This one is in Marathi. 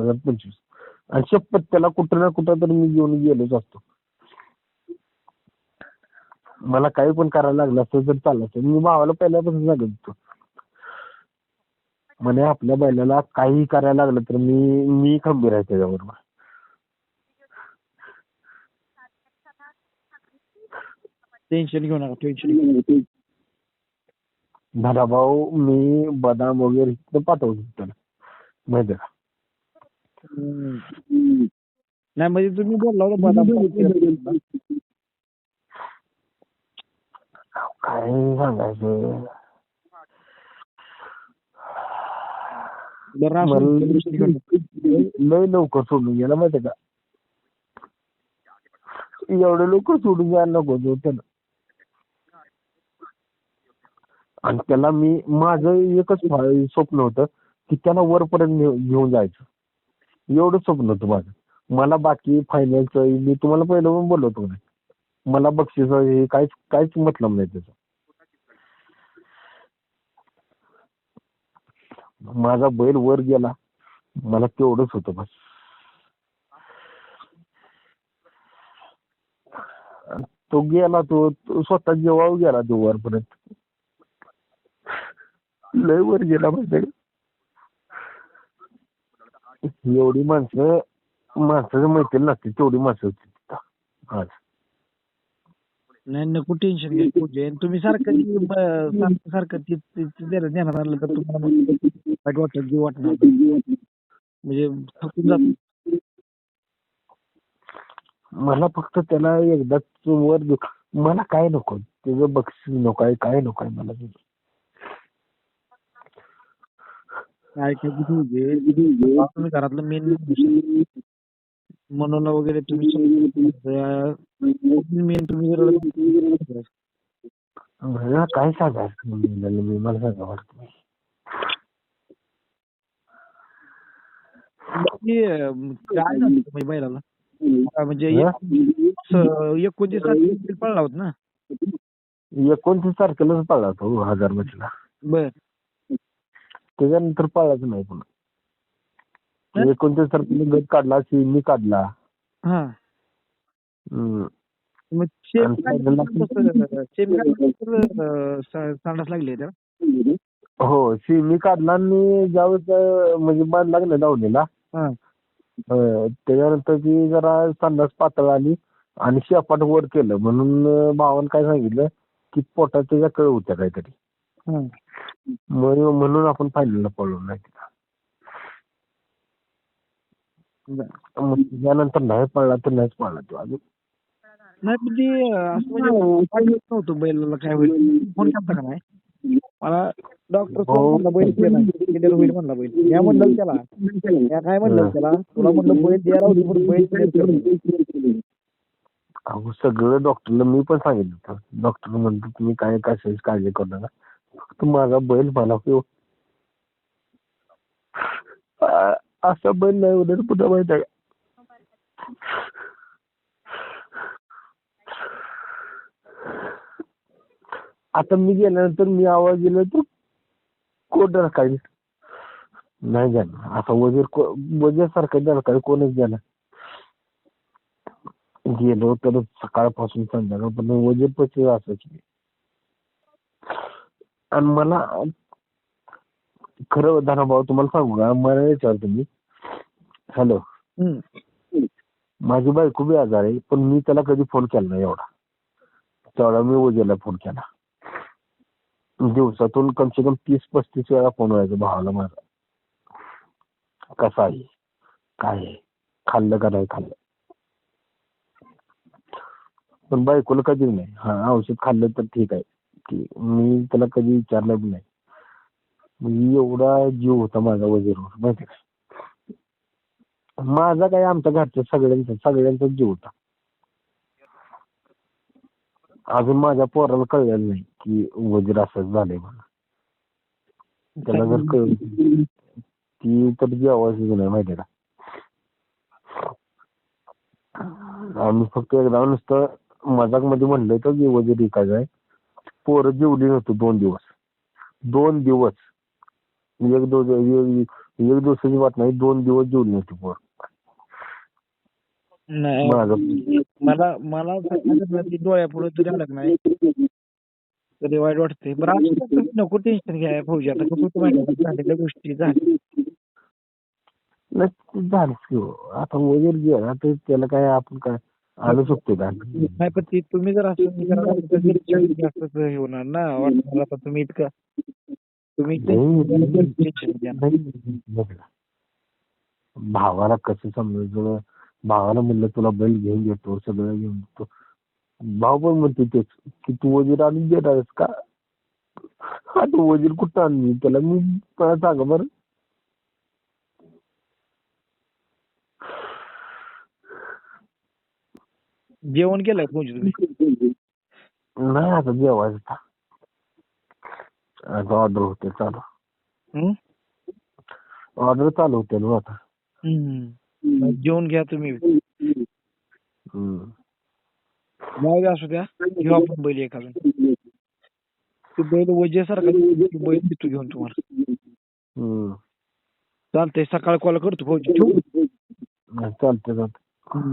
हजार पंचवीस. आणि शपथ त्याला कुठं ना कुठं तर मी घेऊन गेलोच असतो. मला काही पण करायला लागलं असतं तर चाललं असतं मी भावाला पहिल्यापासून सांगत होतो. म्हणे आपल्या बैलाला काही करायला लागलं तर मी मी खंबीर आहे त्याच्याबरोबर. टेन्शन घेऊ नका टेन्शन घेऊ नका. धडाभाऊ मी बदाम वगैरे इथं पाठवतो त्याला. माहिती का. नाही म्हणजे तुम्ही बोलला होता बदाम काय सांगायचं. लय- लवकर सोडून गेला माहिती का? एवढं लवकर सोडून जायला नको होतं त्यानं आणि त्याला मी माझं एकच स्वप्न होतं की त्याला वरपर्यंत घेऊ- घेऊन जायचं. एवढं स्वप्न होतं माझं मला बाकी फायनलचं मी तुम्हाला पहिलं पण बोलवतो होतो नाही मला बक्षीस हे काहीच काहीच मतलब नाही त्याचं. माझा बैल वर गेला. मला तेवढंच होतं बस. तो गेला तो तो स्वतः जेव्हा गेला तो वरपर्यंत. लय वर गेला माहिती एवढी माणसं माणसाचं मैत्री नसते तेवढी माणसं होती तिथं आज. नाही नको टेन्शन घ्या पूजे. तुम्ही सारखं ब- सारखं सारखं ते- ते- ते देण्यात देण्यात आलं तर तुम्हाला मग? वाईट वाटत जीव वाटणार म्हणजे थकून जात मला फक्त त्याला एकदाच वर दु- मला काय नको त्याचं बक्षीस नको आहे काय नको आहे मला तुझं. काय काय किती म्हणजे तुम्ही घरातलं मेन मनोला वगैरे तुम्ही मेन तुम्ही मला काय मी मला सांगा वाटतं काय झालं म्हणजे बैलाला? म्हणजे हा? एकोणतीस तारखेला पळला होता ना? एकोणतीस तारखेलाच पाळला तो हजार मधला. बर. त्याच्यानंतर पाळाच नाही पुन्हा. एकोणतीस तारखेला गट काढला मी काढला. हा. हम्म. मग शेम आणि काय पहिल्यांदा- शेम काय अं, सा- सांडास लागली आहे त्याला? हो सी मी काढला आणि ज्यावेळेस अं, म्हणजे बांध लागला धावणीला हा. अं, त्याच्यानंतर ती जरा संडास पातळ आली आणि शेपाट वर केलं. म्हणून अं, भावानं काय सांगितलं की पोटात त्याच्या कळ होत्या काहीतरी. हा. म्हणून आपण फायनलला पळलो नाही. मग त्यानंतर नाही पळला तर नाहीच पळला तो अजून. नाही पण ते असं म्हणजे नव्हतं बैलाला काय होईल. फोन का नाही? मला डॉक्टर हो. म्हणला बैल केला क्लिअर होईल म्हणला बैल या म्हणलं त्याला. या काय म्हणलं त्याला? तुला म्हणलं बैल द्यायला होती पण बैल. अहो सगळं डॉक्टरला मी पण सांगितलं होतं. डॉक्टर म्हणतो तुम्ही काय कशाची काळजी करू नका माझा बैल मला किंवा हो. असा बैल नाही होणार पुन्हा माहीत आहे आता मी गेल्यानंतर मी आवाज दिला तर कोण काही नाही जाणार. आता वजीर वजीर सारखं जाणार काही कोणच जाणार. गेलो तर सकाळपासून संध्याकाळपर्यंत वजीर पची असायची आणि मला खरं धनाभाऊ तुम्हाला सांगू का? मला विचार तुम्ही हॅलो. माझी बायको बी आजार आहे पण मी त्याला कधी फोन केला नाही एवढा. तेवढा मी वजीरला फोन केला. दिवसातून कमसे कम तीस पस्तीस वेळा फोन व्हायचा भावाला माझा. कसा आहे? काय आहे? खाल्लं का नाही खाल्लं? पण बायकोला कधीच नाही. हा औषध खाल्लं तर ठीक आहे. की मी त्याला कधी विचारलं बी नाही. मग एवढा जीव होता माझा वजीरवर माहिती का? माझा काय आमच्या घरच्या सगळ्यांचा सगळ्यांचाच जीव होता. अजून माझ्या पोराला कळलेलं नाही की वजीर असंच झालंय म्हणून. त्याला जर कळ ती तर जेवायचं नाही माहिती का? आम्ही फक्त एकदा नुसतं मजाकमध्ये म्हणलं होतं की वजीर विकायचं आहे. पोरं जेवली नव्हती दोन दिवस. दोन दिवस. एक दोन एक दिवसाची वाट नाही दोन दिवस जेवली नव्हती पोर. नाही मला मला डोळ्यापुढे तरी आलं नाही. कधी वाईट वाटते बरं तर नको टेन्शन घ्या फौजी. आता होतं माहिती झालेल्या गोष्टी झाल्या. नाही झालंच हो. आता वगैरे गेला तर त्याला काय आपण काय आणू शकतो नाही पण ती तुम्ही जर असं हे होणार ना. वाटणार आता तुम्ही इतकं तुम्ही. भावाला कसं समजायचं? भावाला म्हणलं तुला बैल घेऊन देतो सगळं घेऊन देतो. भाऊ पण म्हणते तेच की तू वजीर आणून देणारस का? आता वजीर कुठं आणली? त्याला मी सांगा बरं. जेवण केलंय फौजी तुम्ही नाही आता जेवायचं आता. ऑर्डर होते चालू हं? ऑर्डर चालू होते ना आता. जेवण घ्या तुम्ही हम्म. जाऊ द्या असू द्या घेऊ आपण बैल एखादं ते बैल वजेसारखा बैल देतो घेऊन तुम्हाला हम्म. चालतंय सकाळ कॉल करतो ठेवू चालतंय चालतंय.